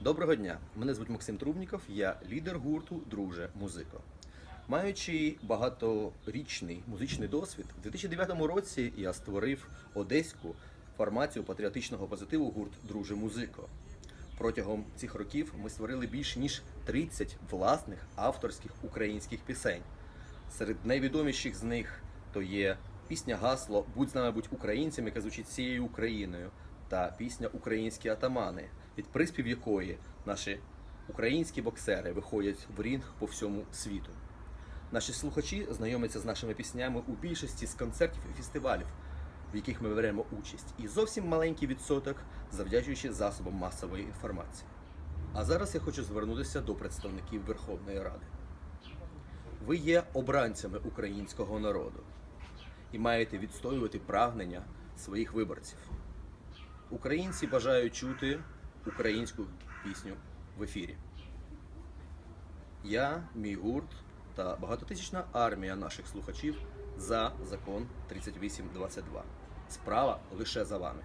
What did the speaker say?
Доброго дня! Мене звуть Максим Трубніков, я лідер гурту Друже Музико. Маючи багаторічний музичний досвід, у 2009 році я створив одеську формацію патріотичного позитиву гурт Друже Музико. Протягом цих років ми створили більше ніж 30 власних авторських українських пісень. Серед найвідоміших з них то є пісня Гасло Будь з нами будь українцем, яка звучить всією Україною, та пісня Українські атамани, від приспів якої наші українські боксери виходять в рінг по всьому світу. Наші слухачі знайомляться з нашими піснями у більшості з концертів і фестивалів, в яких ми беремо участь, і зовсім маленький відсоток завдячуючи засобам масової інформації. А зараз я хочу звернутися до представників Верховної Ради. Ви є обранцями українського народу і маєте відстоювати прагнення своїх виборців. Українці бажають чути українську пісню в ефірі. Я, мій гурт та багатотисячна армія наших слухачів за закон 3822. Справа лише за вами.